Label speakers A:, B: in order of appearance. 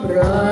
A: ำไร